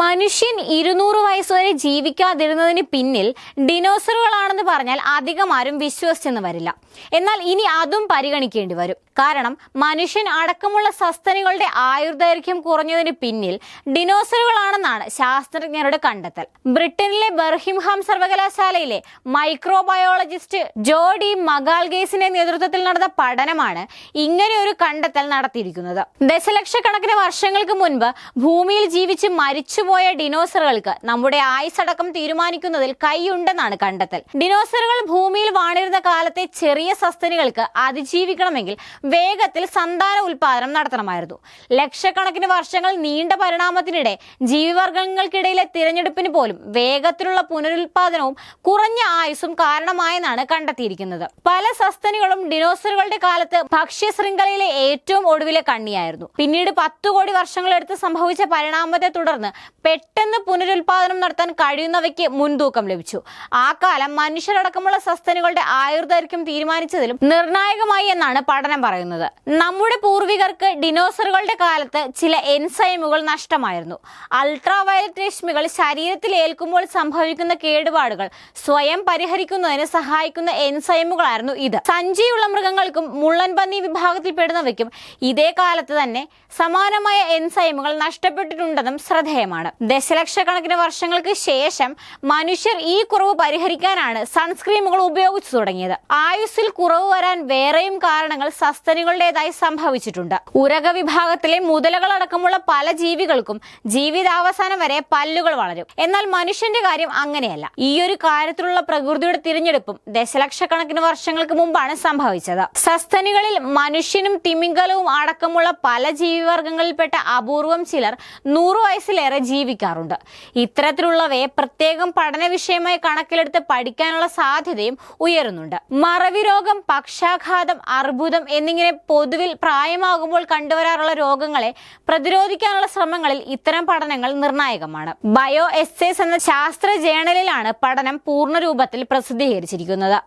മനുഷ്യൻ ഇരുന്നൂറ് വയസ്സ് വരെ ജീവിക്കാതിരുന്നതിന് പിന്നിൽ ഡിനോസറുകളാണെന്ന് പറഞ്ഞാൽ അധികം ആരും വിശ്വസിച്ചെന്ന് വരില്ല. എന്നാൽ ഇനി അതും പരിഗണിക്കേണ്ടി വരും. കാരണം മനുഷ്യൻ അടക്കമുള്ള സസ്തനികളുടെ ആയുർദൈർഘ്യം കുറഞ്ഞതിന് പിന്നിൽ ഡിനോസറുകളാണെന്നാണ് ശാസ്ത്രജ്ഞരുടെ കണ്ടെത്തൽ. ബ്രിട്ടനിലെ ബർഹിംഹാം സർവകലാശാലയിലെ മൈക്രോബയോളജിസ്റ്റ് ജോ ഡി മഗാൽഗേസിന്റെ നേതൃത്വത്തിൽ നടന്ന പഠനമാണ് ഇങ്ങനെ ഒരു കണ്ടെത്തൽ നടത്തിയിരിക്കുന്നത്. ദശലക്ഷക്കണക്കിന് വർഷങ്ങൾക്ക് മുൻപ് ഭൂമിയിൽ ജീവിച്ച് മരിച്ചുപോയ ഡിനോസറുകൾക്ക് നമ്മുടെ ആയുസടക്കം തീരുമാനിക്കുന്നതിൽ കൈയുണ്ടെന്നാണ് കണ്ടെത്തൽ. ഡിനോസറുകൾ ഭൂമിയിൽ വാണിരുന്ന കാലത്തെ ചെറിയ സസ്തനികൾക്ക് അതിജീവിക്കണമെങ്കിൽ വേഗത്തിൽ സന്താന ഉൽപാദനം നടത്തണമായിരുന്നു. ലക്ഷക്കണക്കിന് വർഷങ്ങൾ നീണ്ട പരിണാമത്തിനിടെ ജീവിവർഗങ്ങൾക്കിടയിലെ തിരഞ്ഞെടുപ്പിന് പോലും വേഗത്തിലുള്ള പുനരുൽപാദനവും കുറഞ്ഞ ആയുസ്സും കാരണമായെന്നാണ് കണ്ടെത്തിയിരിക്കുന്നത്. പല സസ്തനികളും ഡിനോസറുകളുടെ കാലത്ത് ഭക്ഷ്യ ശൃംഖലയിലെ ഏറ്റവും ഒടുവിലെ കണ്ണിയായിരുന്നു. പിന്നീട് പത്തു കോടി വർഷങ്ങളെടുത്ത് സംഭവിച്ച പരിണാമത്തെ തുടർന്ന് പെട്ടെന്ന് പുനരുൽപാദനം നടത്താൻ കഴിയുന്നവയ്ക്ക് മുൻതൂക്കം ലഭിച്ചു. ആ കാലം മനുഷ്യരടക്കമുള്ള സസ്തനികളുടെ ആയുർദൈർഘ്യം തീരുമാനിച്ചതിലും നിർണായകമായി എന്നാണ് പഠനം പറയുന്നത്. നമ്മുടെ പൂർവികർക്ക് ഡിനോസറുകളുടെ കാലത്ത് ചില എൻസൈമുകൾ നഷ്ടമായിരുന്നു. അൾട്രാവയലറ്റ് രശ്മികൾ ശരീരത്തിൽ ഏൽക്കുമ്പോൾ സംഭവിക്കുന്ന കേടുപാടുകൾ സ്വയം പരിഹരിക്കുന്നതിന് സഹായിക്കുന്ന എൻസൈമുകളായിരുന്നു ഇത്. സഞ്ചിയുള്ള മൃഗങ്ങൾക്കും മുള്ളൻപന്നി വിഭാഗത്തിൽപ്പെടുന്നവയ്ക്കും ഇതേ കാലത്ത് തന്നെ സമാനമായ എൻസൈമുകൾ നഷ്ടപ്പെട്ടിട്ടുണ്ടെന്നും ശ്രദ്ധേയമാണ്. ദശലക്ഷക്കണക്കിന് വർഷങ്ങൾക്ക് ശേഷം മനുഷ്യർ ഈ കുറവ് പരിഹരിക്കാനാണ് സൺസ്ക്രീമുകൾ ഉപയോഗിച്ചു തുടങ്ങിയത്. ആയുസ്സിൽ കുറവ് വരാൻ വേറെയും കാരണങ്ങൾ സസ്തനികളുടേതായി സംഭവിച്ചിട്ടുണ്ട്. ഉരക വിഭാഗത്തിലെ മുതലകളടക്കമുള്ള പല ജീവികൾക്കും ജീവിതാവസാനം വരെ പല്ലുകൾ വളരും. എന്നാൽ മനുഷ്യന്റെ കാര്യം അങ്ങനെയല്ല. ഈ ഒരു കാര്യത്തിലുള്ള പ്രകൃതിയുടെ തിരഞ്ഞെടുപ്പും ദശലക്ഷക്കണക്കിന് വർഷങ്ങൾക്ക് മുമ്പാണ് സംഭവിച്ചത്. സസ്തനികളിൽ മനുഷ്യനും തിമിംഗലവും അടക്കമുള്ള പല ജീവിവർഗങ്ങളിൽപ്പെട്ട അപൂർവം ചിലർ നൂറു വയസ്സിലേറെ ജീവിക്കാറുണ്ട്. ഇത്തരത്തിലുള്ളവയെ പ്രത്യേകം പഠന വിഷയമായി കണക്കിലെടുത്ത് പഠിക്കാനുള്ള സാധ്യതയും ഉയരുന്നുണ്ട്. മറവി രോഗം പക്ഷാഘാതം അർബുദം എന്നിങ്ങനെ പൊതുവിൽ പ്രായമാകുമ്പോൾ കണ്ടുവരാറുള്ള രോഗങ്ങളെ പ്രതിരോധിക്കാനുള്ള ശ്രമങ്ങളിൽ ഇത്തരം പഠനങ്ങൾ നിർണായകമാണ്. ബയോ എസ്സേസ് എന്ന ശാസ്ത്ര ജേണലിലാണ് പഠനം പൂർണ രൂപത്തിൽ പ്രസിദ്ധീകരിച്ചിരിക്കുന്നത്.